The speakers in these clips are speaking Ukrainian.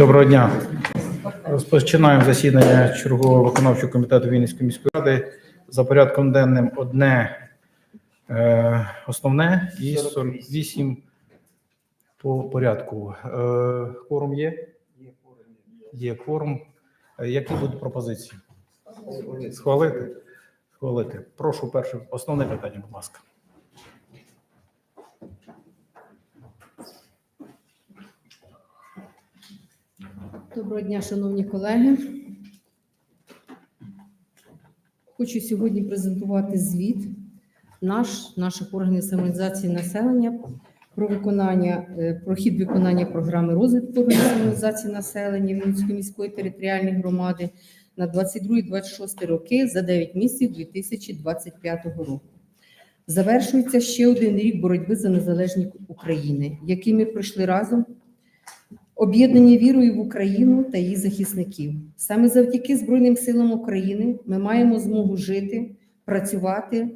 Доброго дня. Розпочинаємо засідання чергового виконавчого комітету Вінницької міської ради. За порядком денним одне е, основне і 48 по порядку. Е, кворум є? Є кворум. Е, Які будуть пропозиції? Схвалити? Схвалити. Прошу перше основне питання, будь ласка. Доброго дня, шановні колеги. Хочу сьогодні презентувати звіт наш, наших органів самоорганізації населення про виконання, е, про хід виконання програми розвитку органів населення Вінницької міської територіальної громади на 22-26 роки за 9 місяців 2025 року. Завершується ще один рік боротьби за незалежність України, який ми пройшли разом об'єднані вірою в Україну та її захисників. Саме завдяки Збройним силам України ми маємо змогу жити, працювати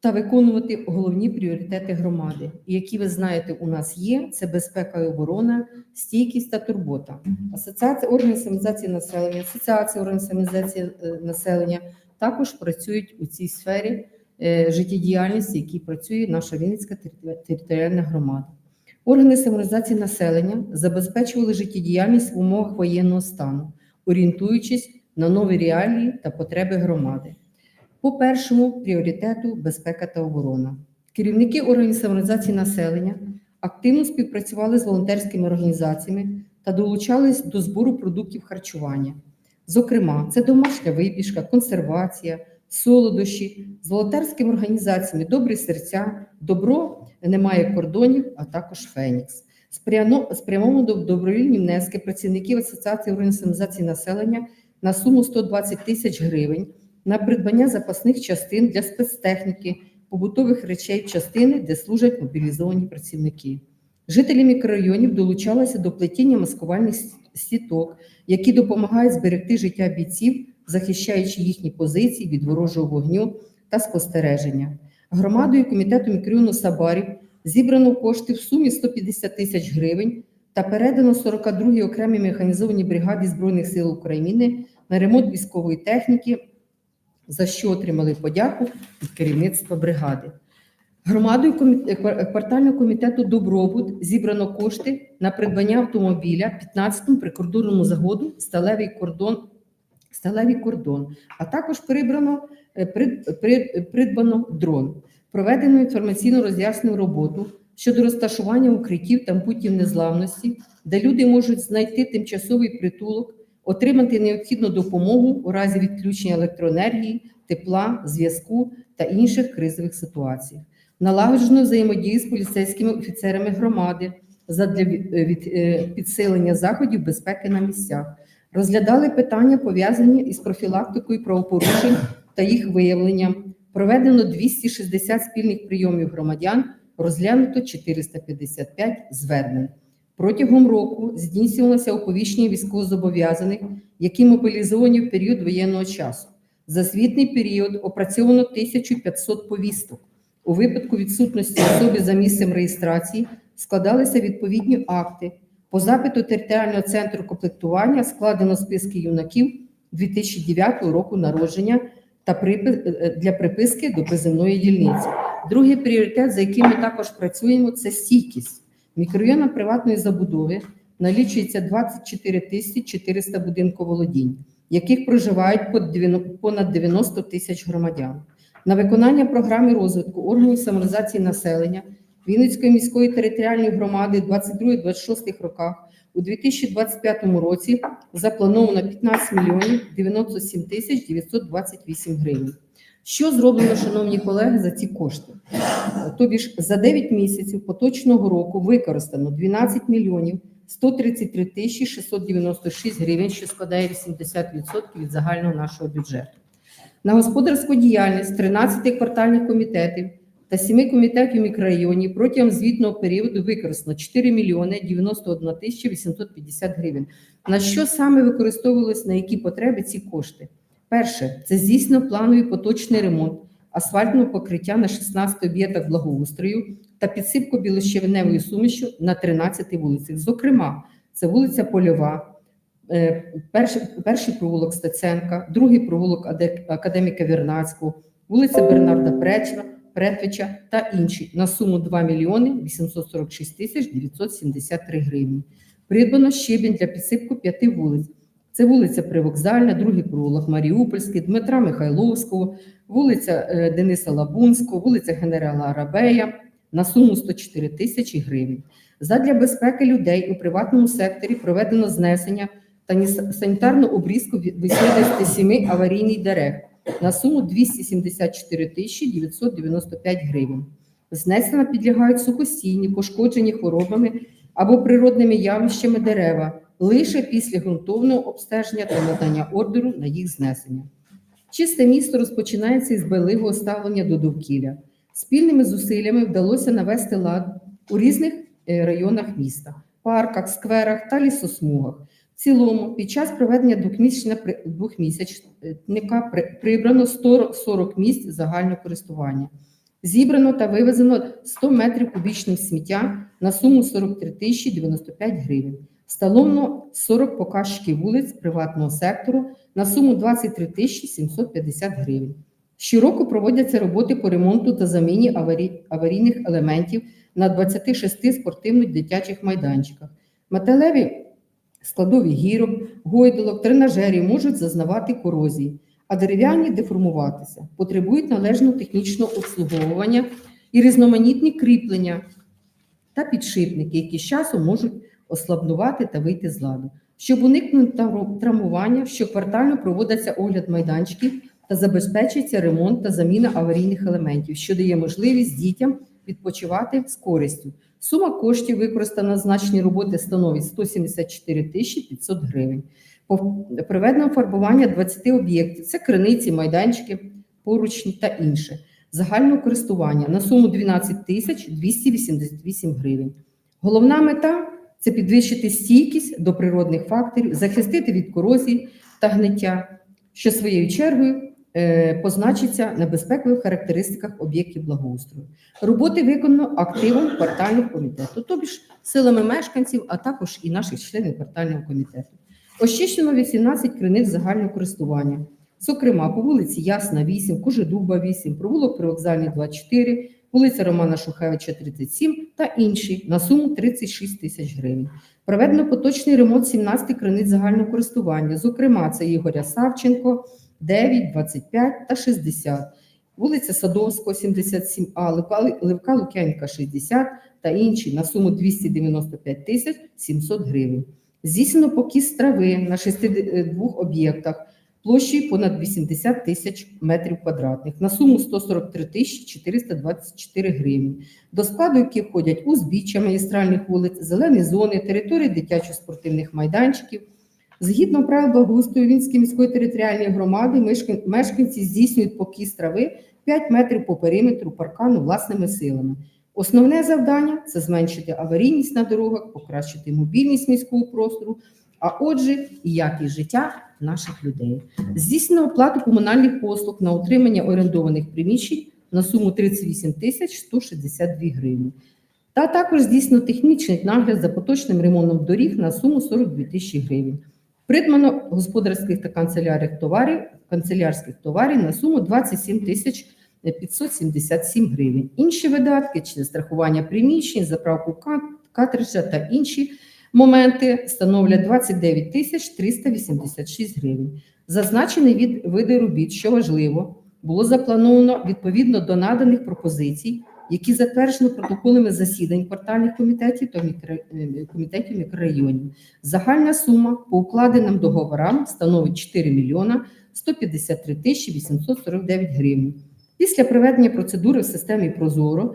та виконувати головні пріоритети громади, які ви знаєте, у нас є: це безпека і оборона, стійкість та турбота. Асоціація органів самізації населення, асоціація органів самізації е, населення також працюють у цій сфері е, життєдіяльності, якій працює наша Вінницька територіальна громада. Органи саморизації населення забезпечували життєдіяльність в умовах воєнного стану, орієнтуючись на нові реалії та потреби громади. По першому пріоритету безпека та оборона. Керівники органів саморизації населення активно співпрацювали з волонтерськими організаціями та долучались до збору продуктів харчування. Зокрема, це домашня випічка, консервація, солодощі з волонтерськими організаціями Добрі серця, добро немає кордонів, а також Фенікс. Спрямовано до добровільні внески працівників Асоціації організації населення на суму 120 тисяч гривень на придбання запасних частин для спецтехніки, побутових речей частини, де служать мобілізовані працівники. Жителі мікрорайонів долучалися до плетіння маскувальних сіток, які допомагають зберегти життя бійців, захищаючи їхні позиції від ворожого вогню та спостереження. Громадою комітету мікрорайону Сабарів зібрано кошти в сумі 150 тисяч гривень та передано 42-й окремій механізованій бригаді Збройних сил України на ремонт військової техніки, за що отримали подяку від керівництва бригади. Громадою комі- е, квартального комітету Добробут зібрано кошти на придбання автомобіля 15-му прикордонному загоду Сталевий кордон, Сталевий кордон, а також прибрано е, прид- при- придбано дрон. Проведено інформаційно роз'яснену роботу щодо розташування укриттів та путів незламності, де люди можуть знайти тимчасовий притулок, отримати необхідну допомогу у разі відключення електроенергії, тепла, зв'язку та інших кризових ситуацій. Налагоджено взаємодію з поліцейськими офіцерами громади задля е, е, підсилення заходів безпеки на місцях. Розглядали питання, пов'язані із профілактикою правопорушень та їх виявленням. Проведено 260 спільних прийомів громадян, розглянуто 455 звернень. Протягом року здійснювалося оповіщення військовозобов'язаних, які мобілізовані в період воєнного часу. За звітний період опрацьовано 1500 повісток. У випадку відсутності особи за місцем реєстрації складалися відповідні акти. По запиту територіального центру комплектування складено списки юнаків 2009 року народження та припи- е, для приписки до приземної дільниці. Другий пріоритет, за яким ми також працюємо, це стійкість. В мікрорайонах приватної забудови налічується 24 тисячі 400 будинковолодінь, яких проживають понад 90 тисяч громадян. На виконання програми розвитку органів саморизації населення Вінницької міської територіальної громади 22-26 роках у 2025 році заплановано 15 мільйонів 97 тисяч 928 гривень. Що зроблено, шановні колеги, за ці кошти? Тобі ж за 9 місяців поточного року використано 12 мільйонів 133 тисячі 696 гривень, що складає 80% від загального нашого бюджету. На господарську діяльність 13 квартальних комітетів та 7 комітетів мікрорайонів протягом звітного періоду використано 4 мільйони 91 тисяча 850 гривень. На що саме використовувалися, на які потреби ці кошти? Перше, це здійснено плановий поточний ремонт асфальтного покриття на 16 об'єктах благоустрою та підсипку білощевиневою сумішю на 13 вулицях. Зокрема, Це вулиця Польова, е, перший, перший провулок Стеценка, другий провулок Аде- академіка Вірнацького, вулиця Бернарда Пречва, Претвича та інші на суму 2 мільйони 846 тисяч 973 гривні. Придбано щебінь для підсипку п'яти вулиць. Це вулиця Привокзальна, другий провулок Маріупольський, Дмитра Михайловського, вулиця е, Дениса Лабунського, вулиця Генерала Арабея на суму 104 тисячі гривень. Задля безпеки людей у приватному секторі проведено знесення та санітарну обрізку від 87 аварійних дерев на суму 274 тисячі 995 гривень. Знесення підлягають сухостійні, пошкоджені хворобами або природними явищами дерева лише після ґрунтовного обстеження та надання ордеру на їх знесення. Чисте місто розпочинається із байливого ставлення до довкілля. Спільними зусиллями вдалося навести лад у різних е, районах міста, парках, скверах та лісосмугах. В цілому, під час проведення двохмісячника прибрано 140 місць загального користування. Зібрано та вивезено 100 метрів кубічним сміття на суму 43 тисячі 95 гривень. Встановлено 40 показчиків вулиць приватного сектору на суму 23 тисячі 750 гривень. Щороку проводяться роботи по ремонту та заміні аварій- аварійних елементів на 26 спортивно-дитячих майданчиках. Металеві складові гірок, гойдалок, тренажерів можуть зазнавати корозії, а дерев'яні деформуватися, потребують належного технічного обслуговування і різноманітні кріплення та підшипники, які з часом можуть ослабнувати та вийти з ладу. Щоб уникнути травм- травмування, щоквартально проводиться огляд майданчиків та забезпечується ремонт та заміна аварійних елементів, що дає можливість дітям відпочивати з користю. Сума коштів, використана значні роботи, становить 174 тисячі 500 гривень. Проведено фарбування 20 об'єктів. Це криниці, майданчики, поручні та інше. Загального користування на суму 12 тисяч 288 гривень. Головна мета це підвищити стійкість до природних факторів, захистити від корозії та гниття, що своєю чергою позначиться на безпекових характеристиках об'єктів благоустрою. Роботи виконано активом квартального комітету, тобто силами мешканців, а також і наших членів квартального комітету. Очищено 18 криниць загального користування. Зокрема, по вулиці Ясна 8, Кожедуба 8, провулок Привокзальний 24, вулиця Романа Шухевича 37 та інші на суму 36 тисяч гривень. Проведено поточний ремонт 17 криниць загального користування. Зокрема, це Ігоря Савченко 9, 25 та 60. Вулиця Садовського 77А, Левка, Левка Лук'янка 60 та інші на суму 295 тисяч 700 гривень. Здійснено покіс трави на 62 об'єктах площею понад 80 тисяч метрів квадратних на суму 143 тисячі 424 гривні, до складу яких входять узбіччя магістральних вулиць, зелені зони, території дитячо-спортивних майданчиків. Згідно правил благоустрою Вінської міської територіальної громади, мешканці здійснюють покіс трави 5 метрів по периметру паркану власними силами. Основне завдання це зменшити аварійність на дорогах, покращити мобільність міського простору, а отже, і якість життя наших людей. Здійснено оплату комунальних послуг на утримання орендованих приміщень на суму 38 тисяч 162 гривні. Та також здійснено технічний нагляд за поточним ремонтом доріг на суму 42 тисячі гривень. Придбано господарських та канцелярних товарів, канцелярських товарів на суму 27 тисяч 577 гривень. Інші видатки, чи страхування приміщень, заправку картриджа та інші моменти становлять 29 тисяч 386 гривень. Зазначений від види робіт, що важливо, було заплановано відповідно до наданих пропозицій, які затверджено протоколами засідань квартальних комітетів та мікро- е, комітетів мікрорайонів. Загальна сума по укладеним договорам становить 4 мільйона 153 тисячі 849 гривень. Після проведення процедури в системі Прозоро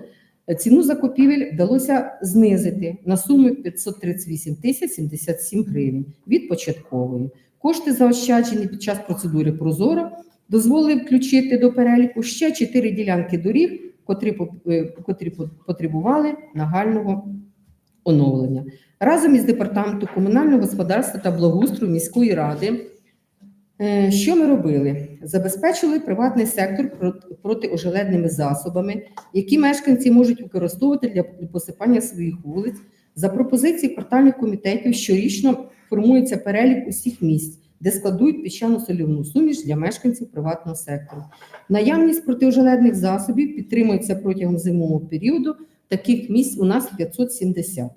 е, ціну закупівель вдалося знизити на суму 538 тисяч 77 гривень від початкової. Кошти заощаджені під час процедури Прозоро дозволили включити до переліку ще чотири ділянки доріг, котрі, е, котрі потребували нагального оновлення. Разом із департаментом комунального господарства та благоустрою міської ради. е, Що ми робили? Забезпечили приватний сектор протиожеледними засобами, які мешканці можуть використовувати для посипання своїх вулиць, За пропозицією квартальних комітетів щорічно формується перелік усіх місць, де складують піщано-солівну суміш для мешканців приватного сектору. Наявність протижеледних засобів підтримується протягом зимового періоду. Таких місць у нас 570.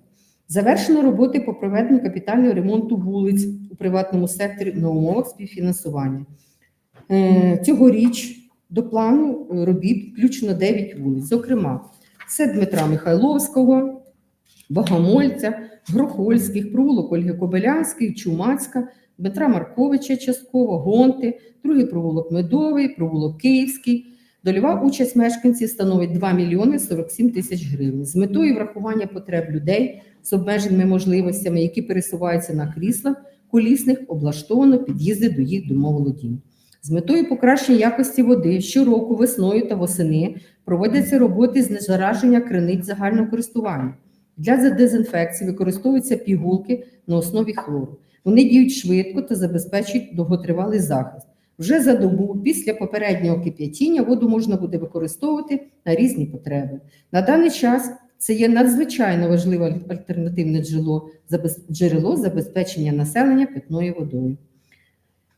Завершено роботи по проведенню капітального ремонту вулиць у приватному секторі на умовах співфінансування. Е, Цьогоріч до плану робіт включено 9 вулиць. Зокрема, це Дмитра Михайловського, Богомольця, Грохольських, провулок Ольги Кобилянської, Чумацька, Дмитра Марковича частково, Гонти, другий провулок Медовий, провулок Київський. Дольова участь мешканців становить 2 мільйони 47 тисяч гривень. З метою врахування потреб людей з обмеженими можливостями, які пересуваються на кріслах колісних, облаштовано під'їзди до їх домоволодінь. З метою покращення якості води щороку весною та восени проводяться роботи з зараження криниць загального користування. Для дезінфекції використовуються пігулки на основі хлору. Вони діють швидко та забезпечують довготривалий захист. Вже за добу після попереднього кип'ятіння воду можна буде використовувати на різні потреби. На даний час це є надзвичайно важливе альтернативне джерело, джерело забезпечення населення питною водою.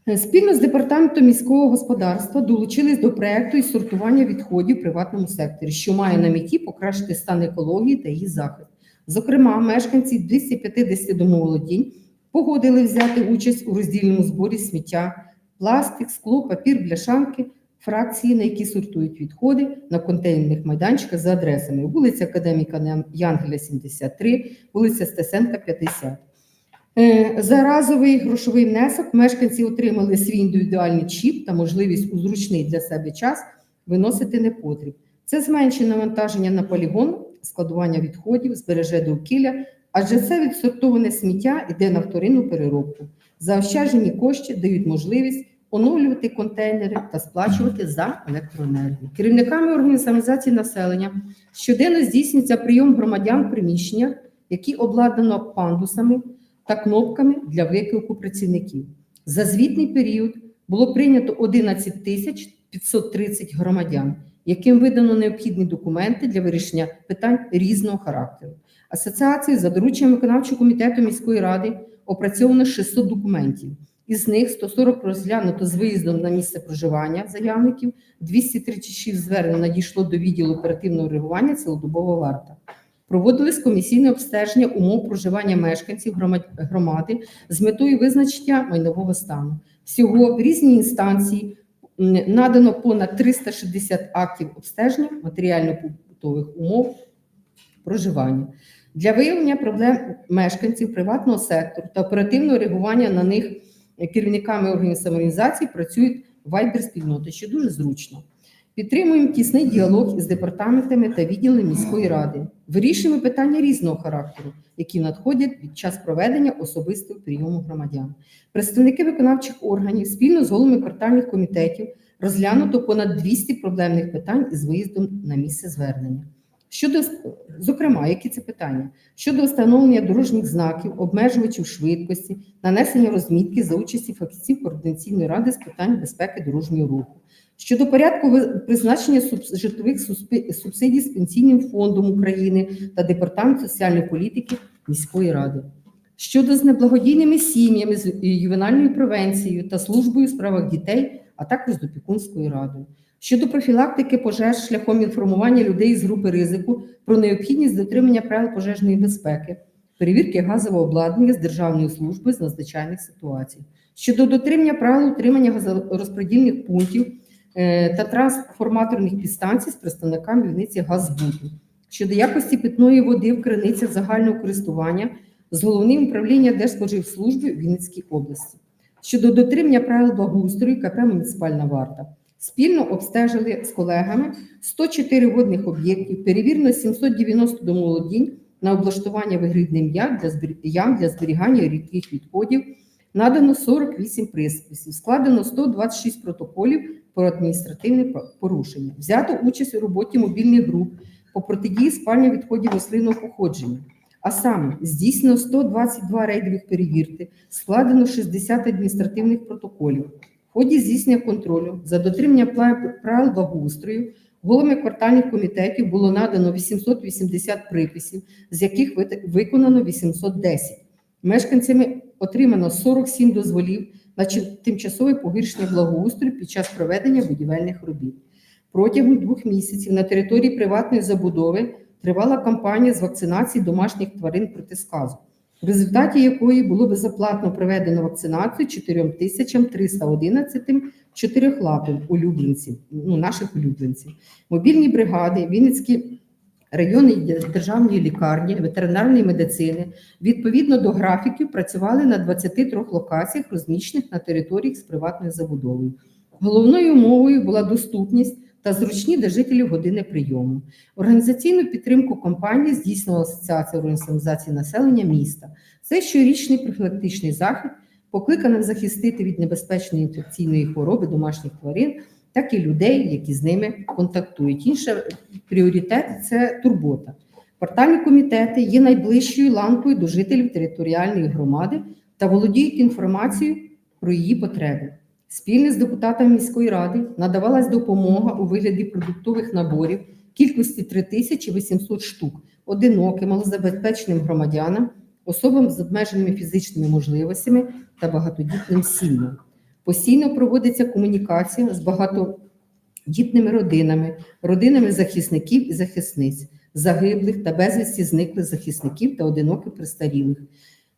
Е, Спільно з департаментом міського господарства долучились до проекту із сортування відходів в приватному секторі, що має на меті покращити стан екології та її захист. Зокрема, мешканці 250 домоволодінь погодили взяти участь у роздільному зборі сміття, пластик, скло, папір, бляшанки, фракції, на які сортують відходи на контейнерних майданчиках за адресами вулиця Академіка Янгеля, 73, вулиця Стесенка, 50. Е, За разовий грошовий внесок мешканці отримали свій індивідуальний чіп та можливість у зручний для себе час виносити непотріб. Це зменшить навантаження на полігон, складування відходів, збереже довкілля, адже це відсортоване сміття йде на вторинну переробку. Заощаджені кошти дають можливість оновлювати контейнери та сплачувати за електроенергію. Керівниками організації населення щоденно здійснюється прийом громадян в приміщеннях, які обладнано пандусами та кнопками для виклику працівників. За звітний період було прийнято 11 тисяч 530 громадян, яким видано необхідні документи для вирішення питань різного характеру. Асоціацією за дорученням виконавчого комітету міської ради опрацьовано 600 документів. Із них 140 розглянуто з виїздом на місце проживання заявників, 236 звернень надійшло до відділу оперативного реагування цілодобова варта. Проводились комісійне обстеження умов проживання мешканців громади з метою визначення майнового стану. Всього в різні інстанції надано понад 360 актів обстеження матеріально-побутових умов проживання. Для виявлення проблем мешканців приватного сектору та оперативного реагування на них керівниками органів самоорганізації працюють вайбер-спільноти, що дуже зручно. Підтримуємо тісний діалог із департаментами та відділами міської ради. Вирішуємо питання різного характеру, які надходять під час проведення особистого прийому громадян. Представники виконавчих органів спільно з головами квартальних комітетів розглянуто понад 200 проблемних питань із виїздом на місце звернення. Щодо, зокрема, які це питання? Щодо встановлення дорожніх знаків, обмежувачів швидкості, нанесення розмітки за участі фахівців координаційної ради з питань безпеки дорожнього руху. Щодо порядку призначення житлових субсидій з Пенсійним фондом України та Департамент соціальної політики міської ради. Щодо з неблагодійними сім'ями, з ювенальною превенцією та службою у справах дітей, а також з опікунською радою. Щодо профілактики пожеж шляхом інформування людей з групи ризику про необхідність дотримання правил пожежної безпеки, перевірки газового обладнання з Державної служби з надзвичайних ситуацій, щодо дотримання правил утримання газорозподільних пунктів е, та трансформаторних підстанцій з представниками Вінниці Газбуту, щодо якості питної води в криницях загального користування з головним управлінням Держспоживслужби в Вінницькій області, щодо дотримання правил благоустрою КП «Муніципальна варта». Спільно обстежили з колегами 104 водних об'єктів, перевірено 790 домоволодінь на облаштування вигрібним ям для, ям для зберігання рідких відходів, надано 48 присписів, складено 126 протоколів про адміністративне порушення. Взято участь у роботі мобільних груп по протидії спальня відходів рослинного походження. А саме здійснено 122 рейдових перевірки, складено 60 адміністративних протоколів. В ході здійснення контролю за дотримання правил благоустрою Головами квартальних комітетів було надано 880 приписів, з яких виконано 810. Мешканцями отримано 47 дозволів на тимчасове погіршення благоустрою під час проведення будівельних робіт. Протягом двох місяців на території приватної забудови тривала кампанія з вакцинації домашніх тварин проти сказу, в результаті якої було безоплатно проведено вакцинацію 4311 чотирихлапим улюбленців, ну, наших улюбленців. Мобільні бригади, Вінницькі районні державні лікарні, ветеринарної медицини відповідно до графіків працювали на 23 локаціях, розміщених на територіях з приватною забудовою. Головною умовою була доступність та зручні для жителів години прийому. Організаційну підтримку компанії здійснювала Асоціація організацій населення міста. Це щорічний профілактичний захід, покликаний захистити від небезпечної інфекційної хвороби домашніх тварин, так і людей, які з ними контактують. Інший пріоритет це турбота. Квартальні комітети є найближчою ланкою до жителів територіальної громади та володіють інформацією про її потреби. Спільно з депутатами міської ради надавалась допомога у вигляді продуктових наборів кількості 3800 штук одиноким, малозабезпеченим громадянам, особам з обмеженими фізичними можливостями та багатодітним сім'ям. Постійно проводиться комунікація з багатодітними родинами, родинами захисників і захисниць, загиблих та безвісті зниклих захисників та одиноких престарілих.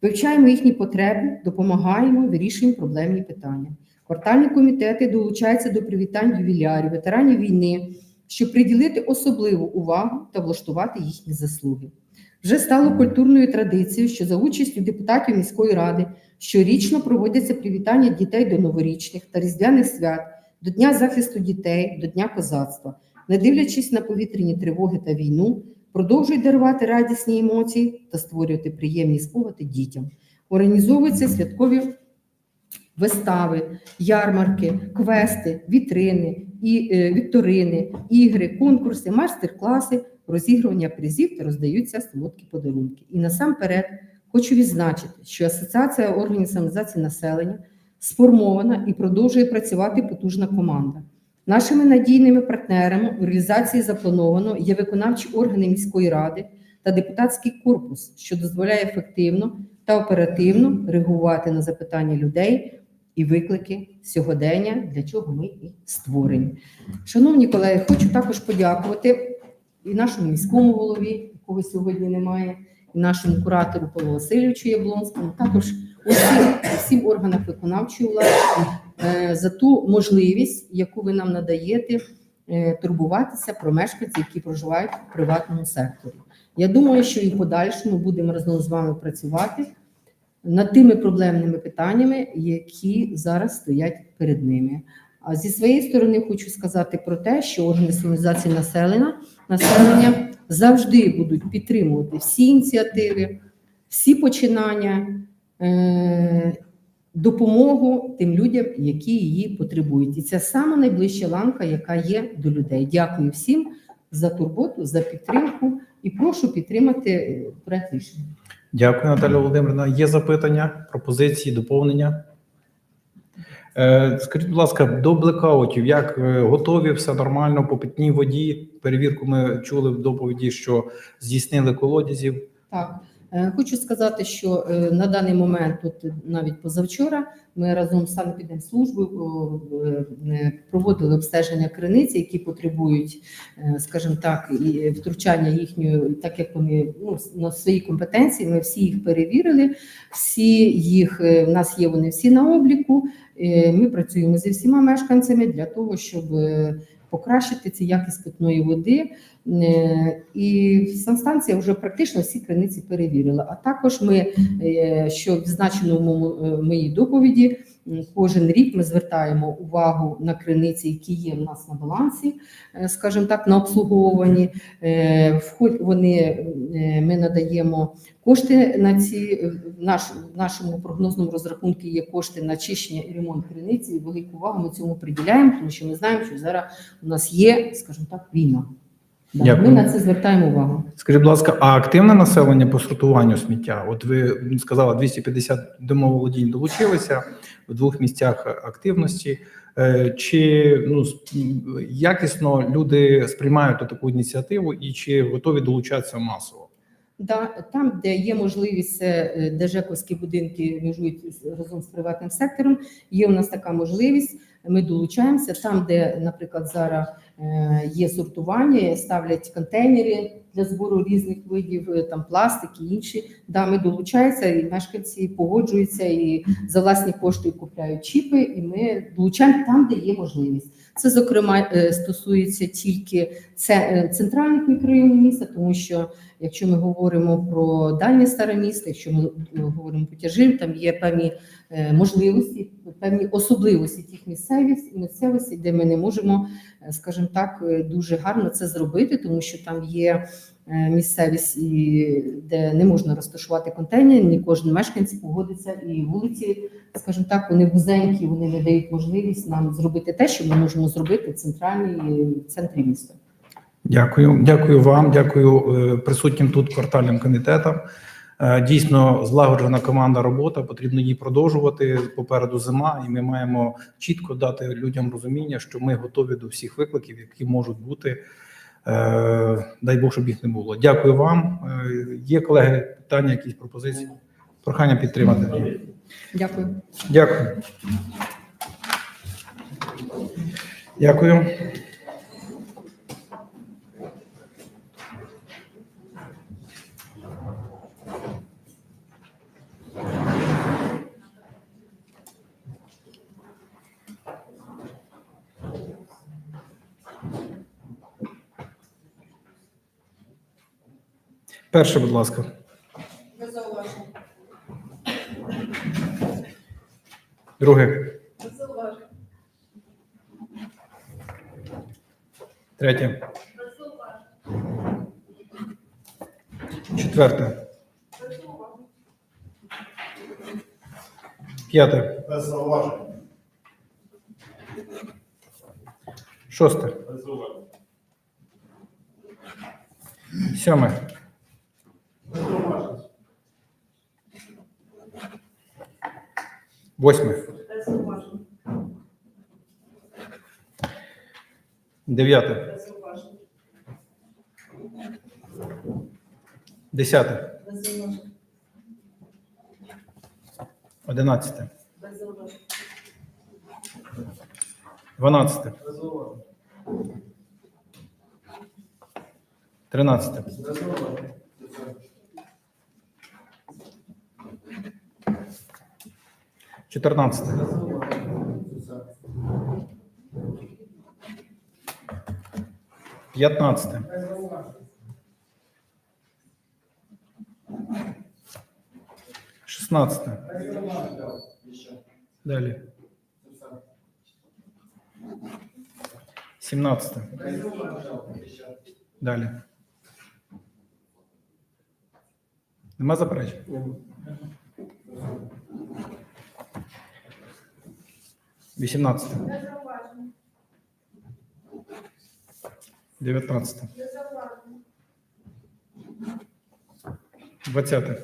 Вивчаємо їхні потреби, допомагаємо, вирішуємо проблемні питання. Квартальні комітети долучаються до привітань ювілярів, ветеранів війни, щоб приділити особливу увагу та влаштувати їхні заслуги. Вже стало культурною традицією, що за участю депутатів міської ради щорічно проводяться привітання дітей до новорічних та різдвяних свят, до Дня захисту дітей, до Дня козацтва. Не дивлячись на повітряні тривоги та війну, продовжують дарувати радісні емоції та створювати приємні спогади дітям. Організовуються святкові вистави, ярмарки, квести, вітрини, і, е, вікторини, ігри, конкурси, майстер-класи, розігрування призів та роздаються солодкі подарунки. І насамперед хочу відзначити, що Асоціація органів самозації населення сформована і продовжує працювати потужна команда. Нашими надійними партнерами у реалізації заплановано є виконавчі органи міської ради та депутатський корпус, що дозволяє ефективно та оперативно реагувати на запитання людей і виклики сьогодення, для чого ми і створені. Шановні колеги, хочу також подякувати і нашому міському голові, якого сьогодні немає, і нашому куратору Павлу Васильовичу Яблонському, також усім, всім органам виконавчої влади е, за ту можливість, яку ви нам надаєте е, турбуватися про мешканців, які проживають в приватному секторі. Я думаю, що і в подальшому будемо разом з вами працювати над тими проблемними питаннями, які зараз стоять перед ними. А зі своєї сторони хочу сказати про те, що органи самозації населення, населення завжди будуть підтримувати всі ініціативи, всі починання, е- допомогу тим людям, які її потребують. І це саме найближча ланка, яка є до людей. Дякую всім за турботу, за підтримку і прошу підтримати проект рішення. Дякую, Наталя Володимирівна. Є запитання, пропозиції, доповнення? Е, Скажіть, будь ласка, до блекаутів, як е, готові, все нормально по питній воді? Перевірку ми чули в доповіді, що здійснили колодязів. Так, хочу сказати, що е, на даний момент, тут навіть позавчора, ми разом з санепідемслужбою е, проводили обстеження криниці, які потребують, е, скажімо так, і втручання їхньої, так як вони ну, на свої компетенції. Ми всі їх перевірили, всі їх е, в нас є вони всі на обліку. Е, Ми працюємо зі всіма мешканцями для того, щоб е, покращити цю якість питної води. Е, І санстанція вже практично всі криниці перевірила. А також ми, е, що в моєму- е, моїй доповіді, кожен рік ми звертаємо увагу на криниці, які є в нас на балансі, е, скажімо так, на обслуговуванні. Е, вони е, ми надаємо кошти на ці наш, в нашому прогнозному розрахунку є кошти на чищення і ремонт криниці. Велику увагу ми цьому приділяємо, тому що ми знаємо, що зараз у нас є, скажімо так, війна. Дякую. Ми на це звертаємо увагу. Скажіть, будь ласка, а активне населення по сортуванню сміття? От ви сказали, 250 домоволодінь долучилися в двох місцях активності. Е, Чи ну якісно люди сприймають таку ініціативу і чи готові долучатися масово? Да, там, де є можливість, е, де жековські будинки межують разом з приватним сектором, є у нас така можливість. Ми долучаємося там, де, наприклад, зараз є сортування, ставлять контейнери для збору різних видів, е, там пластик і інші. Да, ми долучаємося, і мешканці погоджуються і за власні кошти купляють чіпи, і ми долучаємо там, де є можливість. Це, зокрема, е, стосується тільки е, центральних мікрорайонів міста, тому що Якщо ми говоримо про дальнє старе місто, якщо ми говоримо про тяжіль, там є певні можливості, певні особливості тих місцевість місцевості, де ми не можемо, скажімо так, дуже гарно це зробити, тому що там є місцевість, і, де не можна розташувати контейнер, не кожен мешканець погодиться, і вулиці, скажімо так, вони вузенькі, вони не дають можливість нам зробити те, що ми можемо зробити в центральній в центрі міста. Дякую, дякую вам, дякую е, присутнім тут квартальним комітетам. Е, Дійсно, злагоджена команда робота, потрібно її продовжувати. Попереду зима, і ми маємо чітко дати людям розуміння, що ми готові до всіх викликів, які можуть бути. Е, Дай Бог, щоб їх не було. Дякую вам. Е, Є колеги, питання, якісь пропозиції? Прохання підтримати. Дякую. Дякую. Дякую. Перше, будь ласка. Без зауважень. Друге. Без зауважень. Третє. Без зауважень. Четверте. Без зауважень. П'яте. Без зауважень. Шосте. Без зауважень. Сьоме. Без зауважень. Восьме. Дев'яте. Десяте. Одинадцяте. Дванадцяте. Тринадцяте. 14. Пятнадцатое. Шестнадцатое. Далее. Семнадцатое. Далее. Нема запрещения? 18. 19. 20. 21.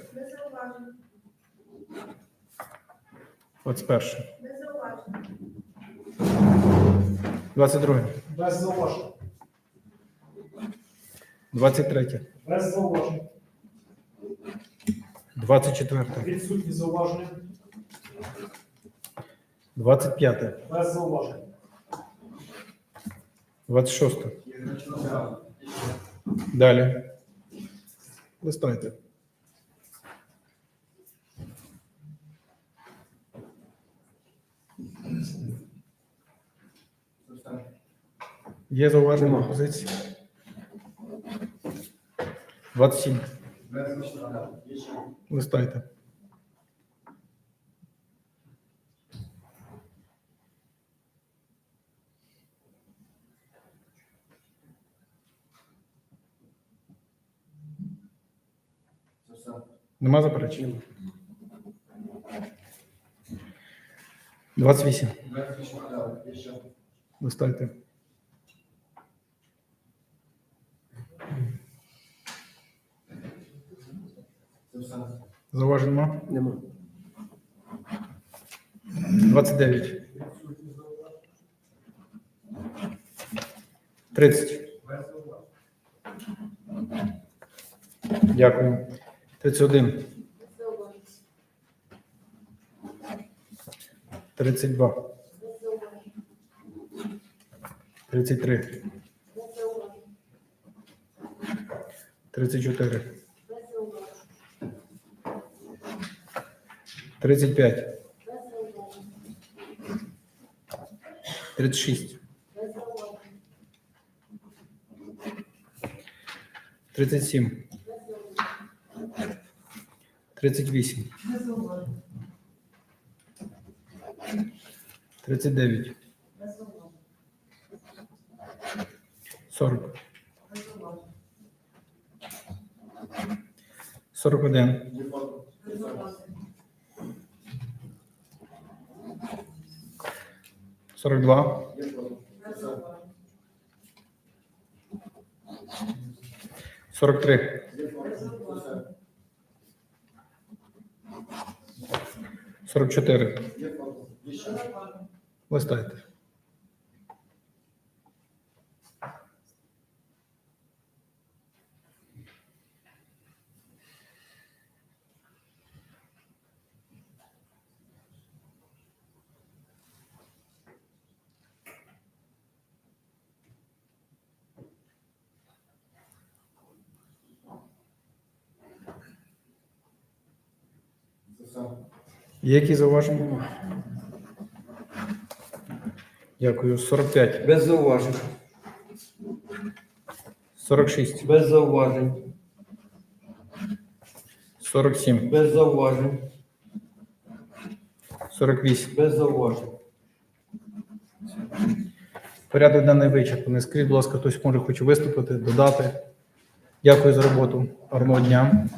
22. Без зауважень. 23. Без зауважень. 24. Відсутні зауваження. Двадцять п'яте. Без зауважень. Двадцять шосте. Далі. Листайте. Є зауваження пропозиції? 27. Листайте. Нема заперечень? 28. Листайте. Зауважень нема? Нема. 29. 30. Дякую. 31. 32. 33. 34. 35. 36. 37. 38. 39. 40. 41. 42. 43. 44. Листайте. Є які зауваження? Дякую. 45. Без зауважень. 46. Без зауважень. 47. Без зауважень. 48. Без зауважень. Порядок денний вичерпаний. Скажіть, будь ласка, хтось може хоче виступити, додати. Дякую за роботу. Гарного дня.